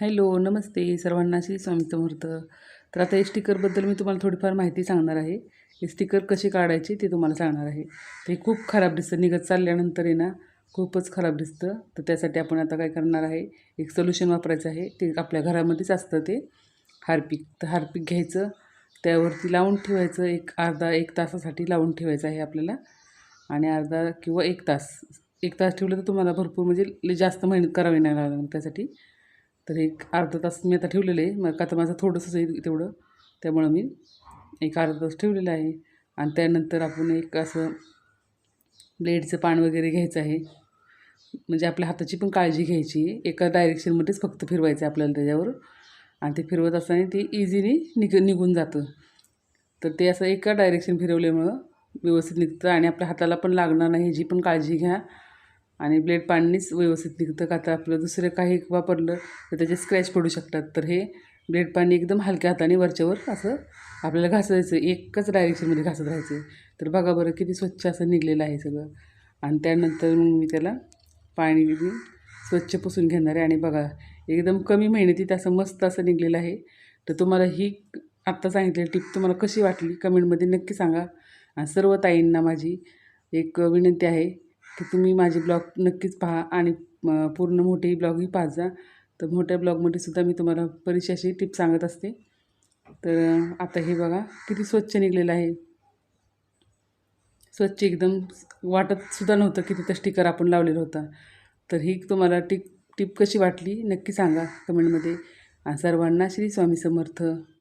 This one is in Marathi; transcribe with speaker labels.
Speaker 1: हॅलो नमस्ते सर्वांना श्री स्वामी समर्थ. तर आता हे स्टिकरबद्दल मी तुम्हाला थोडीफार माहिती सांगणार आहे. हे स्टिकर कसे काढायचे ते तुम्हाला सांगणार आहे. ते खूप खराब दिसतं. निघत चालल्यानंतर आहे ना खूपच खराब दिसतं. तर त्यासाठी आपण आता काय करणार आहे एक सोल्युशन वापरायचं आहे. ते आपल्या घरामध्येच असतं ते. हार्पिक. तर हार्पिक घ्यायचं. त्यावरती लावून ठेवायचं एक अर्धा एक तासासाठी लावून ठेवायचं आहे आपल्याला. आणि अर्धा किंवा एक तास. एक तास ठेवलं तर तुम्हाला भरपूर म्हणजे जास्त मेहनत करावी नाही लागणार त्यासाठी. तर एक अर्धा तास मी आता ठेवलेलं आहे. मग आता माझं थोडंसंच आहे तेवढं. त्यामुळं मी एक अर्धा तास ठेवलेलं आहे. आणि त्यानंतर आपण एक असं ब्लेडचं पान वगैरे घ्यायचं आहे. म्हणजे आपल्या हाताची पण काळजी घ्यायची. एका डायरेक्शनमध्येच फक्त फिरवायचं आहे आपल्याला त्याच्यावर. आणि ते फिरवत असताना ते इझिली निघ निघून जातं. तर ते असं एका डायरेक्शन फिरवल्यामुळं व्यवस्थित निघतं. आणि आपल्या हाताला पण लागणार नाही ह्याची पण काळजी घ्या. आणि ब्लेड पाणीच व्यवस्थित निघतं का? तर आपलं दुसरं काही वापरलं तर त्याचे स्क्रॅच पडू शकतात. तर हे ब्लेड पाणी एकदम हलक्या हाताने वरच्यावर असं आपल्याला घासायचं. एकच डायरेक्शनमध्ये घासत राहायचं. तर बघा बरं किती स्वच्छ असं निघलेलं आहे सगळं. आणि त्यानंतर मग मी त्याला पाणी स्वच्छ पुसून घेणार आहे. आणि बघा एकदम कमी मेहनतीत असं मस्त असं निघलेलं आहे. तर तुम्हाला ही आत्ता सांगितलेली टिप तुम्हाला कशी वाटली? कमेंटमध्ये नक्की सांगा. आणि सर्व ताईंना माझी एक विनंती आहे. की तुम्ही माझे ब्लॉग नक्कीच पहा आणि पूर्ण मोठे ब्लॉगही पाहत जा तर मोठ्या ब्लॉगमध्ये सुद्धा मी तुम्हाला बरीचशी अशी टिप सांगत असते. तर आता हे बघा किती स्वच्छ निघलेलं आहे. स्वच्छ एकदम वाटतसुद्धा नव्हतं की तिथं स्टिकर आपण लावलेला होता. तर ही तुम्हाला टिप टिप कशी वाटली नक्की सांगा कमेंटमध्ये. सर्वांना श्री स्वामी समर्थ.